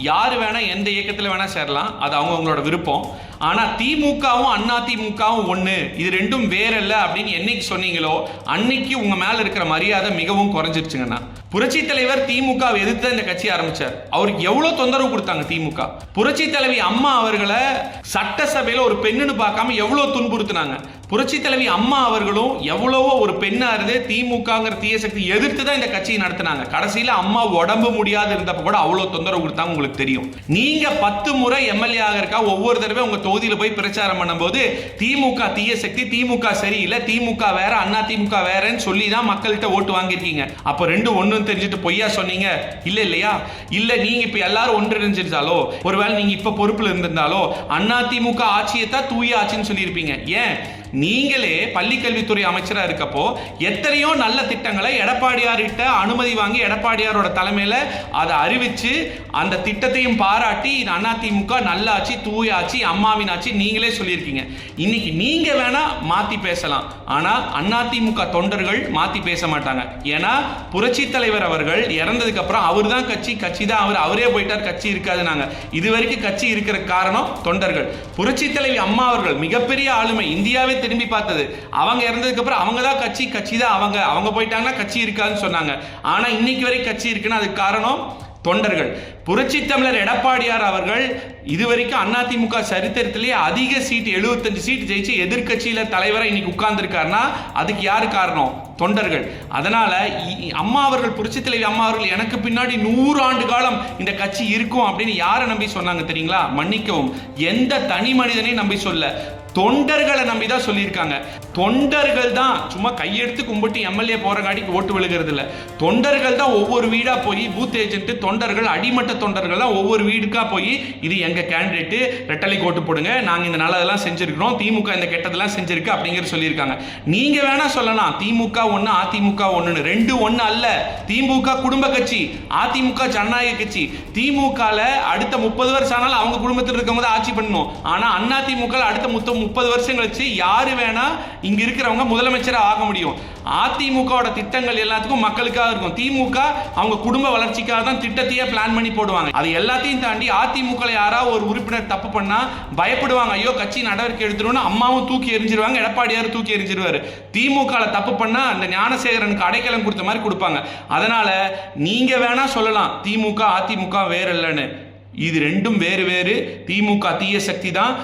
யார் வேணால் எந்த இயக்கத்தில் வேணால் சேரலாம். அது அவங்கவுங்களோட விருப்பம். ஆனா திமுகவும் அண்ணா திமுகவும் ஒண்ணு. இது ரெண்டும் வேற இல்ல அப்படின்னு என்னைக்கு சொன்னீங்களோ அன்னைக்கு உங்க மேல இருக்கிற மரியாதை மிகவும் குறைஞ்சிருச்சுங்கண்ணா. புரட்சி தலைவர் திமுக எதிர்த்து இந்த கட்சி ஆரம்பிச்சார். அவருக்கு எவ்வளவு தொந்தரவு கொடுத்தாங்க திமுக. புரட்சி தலைவி அம்மா அவர்களை சட்டசபையில ஒரு பெண்ணுன்னு பார்க்காம எவ்வளவு துன்புறுத்தினாங்க. புரட்சி தலைவி அம்மா அவர்களும் எவ்வளவோ ஒரு பெண்ணா இருந்து திமுகங்கிற தீய சக்தி எதிர்த்து தான் இந்த கட்சியை நடத்தினாங்க. கடைசியில அம்மா உடம்பு முடியாது இருந்தப்ப கூட அவ்வளவு தொந்தரவு கொடுத்தாங்க உங்களுக்கு தெரியும். நீங்க பத்து முறை எம்எல்ஏ ஆகிறக்கா ஒவ்வொரு தடவை உங்க தொகுதியில் போய் பிரச்சாரம் பண்ணும்போது திமுக தீய சக்தி திமுக சரியில்லை திமுக வேற அண்ணா திமுக வேறன்னு சொல்லி தான் மக்கள்கிட்ட ஓட்டு வாங்கியிருக்கீங்க. அப்போ ரெண்டு ஒன்றும் தெரிஞ்சுட்டு பொய்யா சொன்னீங்க? இல்லை இல்லையா? இல்லை நீங்கள் இப்போ எல்லாரும் ஒன்றிணைஞ்சிருந்தாலோ ஒருவேளை நீங்கள் இப்போ பொறுப்பில் இருந்திருந்தாலோ அண்ணா திமுக ஆட்சியை தான் தூய ஆட்சின்னு சொல்லியிருப்பீங்க. ஏன்? நீங்களே பள்ளிக்கல்வித்துறை அமைச்சரா இருக்கப்போ எத்தனையோ நல்ல திட்டங்களை எடப்பாடியார்கிட்ட அனுமதி வாங்கி எடப்பாடியாரோட தலைமையில அதை அறிவிச்சு அந்த திட்டத்தையும் பாராட்டி இது அதிமுக நல்லாச்சு தூயாச்சு அம்மாவின் ஆட்சி நீங்களே சொல்லியிருக்கீங்க. இன்னைக்கு நீங்க வேணா மாத்தி பேசலாம். ஆனா அதிமுக தொண்டர்கள் மாத்தி பேச மாட்டாங்க. ஏன்னா புரட்சி தலைவர் அவர்கள் இறந்ததுக்கு அப்புறம் அவர் தான் கட்சி கட்சி தான் அவர் அவரே போயிட்டார் கட்சி இருக்காது நாங்கள் இது வரைக்கும் கட்சி இருக்கிற காரணம் தொண்டர்கள். புரட்சி தலைவி அம்மா அவர்கள் மிகப்பெரிய ஆளுமை. இந்தியாவே திரும்பி பார்த்தது. அவங்க இறந்ததுக்கு அப்புறம் அவங்க தான் கட்சி கட்சி தான் அவங்க. அவங்க போயிட்டாங்கன்னா கட்சி இருக்காதுன்னு சொன்னாங்க. ஆனா இன்னைக்கு வரை கட்சி இருக்குன்னா அதுக்கு காரணம் தொண்டர்கள். புரட்சி தமிழர் எடப்பாடியார் அவர்கள் இதுவரைக்கும் அதிமுக சரித்திரத்திலேயே அதிக சீட் 75 சீட் ஜெயிச்சு எதிர்கட்சியில தலைவரை இன்னைக்கு உட்கார்ந்துருக்காருன்னா அதுக்கு யாரு காரணம்? தொண்டர்கள். அதனால அம்மா அவர்கள் புரட்சி தலைவி அம்மா அவர்கள் எனக்கு பின்னாடி நூறு ஆண்டு காலம் இந்த கட்சி இருக்கும் அப்படின்னு யாரை நம்பி சொன்னாங்க தெரியுங்களா? மன்னிக்கவும். எந்த தனி மனிதனையும் நம்பி சொல்ல. தொண்டர்களை நம்பி தான் சொல்லியிருக்காங்க. தொண்டர்கள் தான் சும்மா கையெடுத்து கும்பிட்டு எம்எல்ஏ போறங்காட்டிக்கு ஓட்டு விழுகிறது இல்லை தொண்டர்கள் தான் ஒவ்வொரு வீடா போய் பூத் ஏஜென்ட் தொண்டர்கள் அடிமட்ட தொண்டர்கள் தொண்டர்கள்லாம் ஒவ்வொரு வீடுக்கா போய் இது எங்க கேண்டிடேட் ரெட்டலை கோட்டு போடுங்க. நாங்கள் இந்த நல்லதெல்லாம் செஞ்சிருக்கிறோம். திமுக இந்த கெட்டதெல்லாம் செஞ்சுருக்கு அப்படிங்கிற சொல்லியிருக்காங்க. நீங்க வேணா சொல்லலாம். திமுக ஒன்று அதிமுக ஒன்றுன்னு ரெண்டு ஒன்று அல்ல. திமுக குடும்ப கட்சி அதிமுக ஜனநாயக கட்சி. திமுகவில் அடுத்த முப்பது வருஷம் ஆனாலும் அவங்க குடும்பத்தில் இருக்கவங்க தான் ஆட்சி பண்ணணும். ஆனால் அண்ணா திமுக அடுத்த முத்த முப்பது வருஷம் கழிச்சு யாரு வேணா இங்க இருக்கிறவங்க முதலமைச்சராக ஆக முடியும். அதிமுகவோட திட்டங்கள் எல்லாத்துக்கும் மக்களுக்காக இருக்கும். திமுக அவங்க குடும்ப வளர்ச்சிக்காக தான் திட்டத்தையே பிளான் பண்ணி போடுவாங்க. அது எல்லாத்தையும் தாண்டி அதிமுக யாராவது ஒரு உறுப்பினர் தப்பு பண்ணா பயப்படுவாங்க. ஐயோ கட்சி நடவடிக்கை எடுத்துருன்னு அம்மாவும் தூக்கி எரிஞ்சிருவாங்க எடப்பாடியார் தூக்கி எரிஞ்சிருவாரு திமுக தப்பு பண்ணா அந்த ஞானசேகரனுக்கு அடைக்கலம் கொடுத்த மாதிரி கொடுப்பாங்க. அதனால நீங்க வேணா சொல்லலாம் திமுக அதிமுக வேற இல்லைன்னு இது ரெண்டும் வேறு வேறு. திமுக தீய சக்தி தான்.